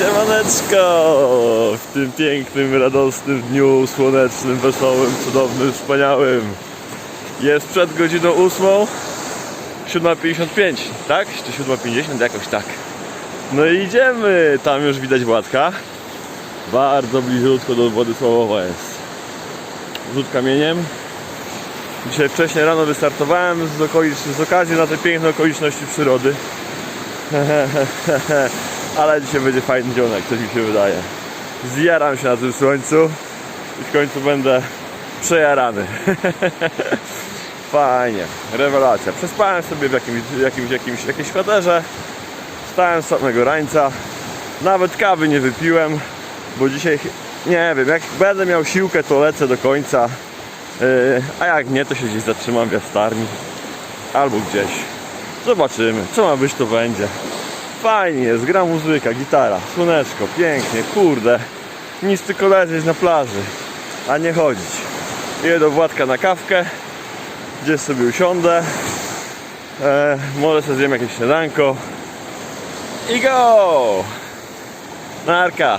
Siemaneczko! W tym pięknym, radosnym dniu, słonecznym, wesołym, cudownym, wspaniałym. Jest przed godziną 8. 7.55, tak? Czy 7.50? Jakoś tak. No i idziemy. Tam już widać Władka. Bardzo bliziutko do Władysławowa jest. Rzut kamieniem. Dzisiaj wcześniej rano wystartowałem z, z okazji na te piękne okoliczności przyrody. Ale dzisiaj będzie fajny dzionek, coś mi się wydaje. Zjaram się na tym słońcu i w końcu będę przejarany. Fajnie, rewelacja. Przespałem sobie w jakimś, jakimś, jakimś, jakiejś kwaterze. Wstałem z samego rańca. Nawet kawy nie wypiłem, bo dzisiaj, nie wiem, jak będę miał siłkę, to lecę do końca. Yy, a jak nie, to się gdzieś zatrzymam w jastarni albo gdzieś. Zobaczymy, co ma być, to będzie. Fajnie jest, gra muzyka, gitara, słoneczko, pięknie, kurde. Nic tylko leżeć na plaży, a nie chodzić. Idę do Władka na kawkę, gdzieś sobie usiądę. E, może sobie zjem jakieś śniadanko. I go! Narka!